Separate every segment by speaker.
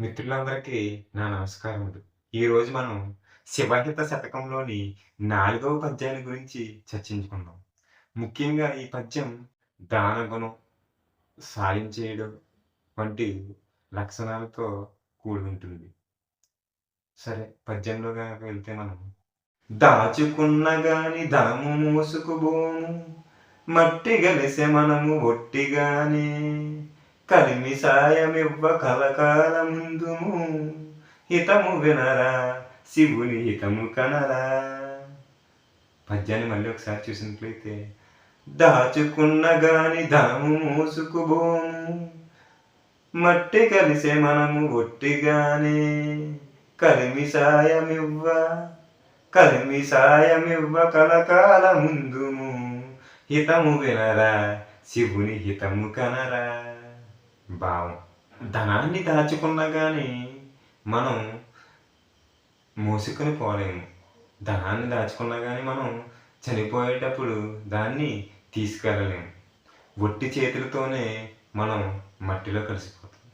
Speaker 1: మిత్రులందరికీ నా నమస్కారములు. ఈరోజు మనం శివహిత శతకంలోని నాలుగవ పద్యాన్ని గురించి చర్చించుకుందాం. ముఖ్యంగా ఈ పద్యం దానగుణం, సాయం చేయడం వంటి లక్షణాలతో కూడి ఉంటుంది. సరే పద్యంలో కనుక వెళ్తే మనం దాచుకున్న గాని దాము మోసుకుబోము మట్టి గలిసె మనము ఒట్టిగానే కలిమి సాయమివ్వ కలకాలముందుము. హితము వినరా శివుని హితము కనరా. పద్యాన్ని మళ్ళీ ఒకసారి చూసినట్లయితే దాచుకున్న గాని దాము మోసుకుబోము. మట్టి కలిసే మనము ఒట్టిగానే. కలిమి సాయమివ్వ కలిమి సాయమివ్వ కలకాల ముందుము హితము వినరా శివుని హితము కనరా. భావం. ధనాన్ని దాచుకున్నా కానీ మనం మోసుకొని పోలేము. ధనాన్ని దాచుకున్నా కానీ మనం చనిపోయేటప్పుడు దాన్ని తీసుకెళ్ళలేము. ఒట్టి చేతులతోనే మనం మట్టిలో కలిసిపోతాం.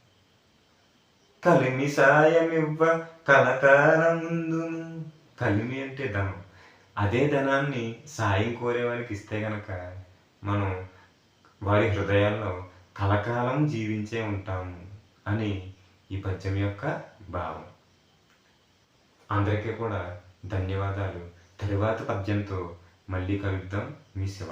Speaker 1: కలిమి సాయమివ్వ కలకాలముందును. కలిమి అంటే ధనం. అదే ధనాన్ని సాయం కోరే వారికి ఇస్తే గనక మనం వారి హృదయాల్లో కలకాలం జీవించే ఉంటాము అని ఈ పద్యం యొక్క భావం. అందరికీ కూడా ధన్యవాదాలు. తరువాత పద్యంతో మళ్ళీ కలుద్దాం. మీ శివ.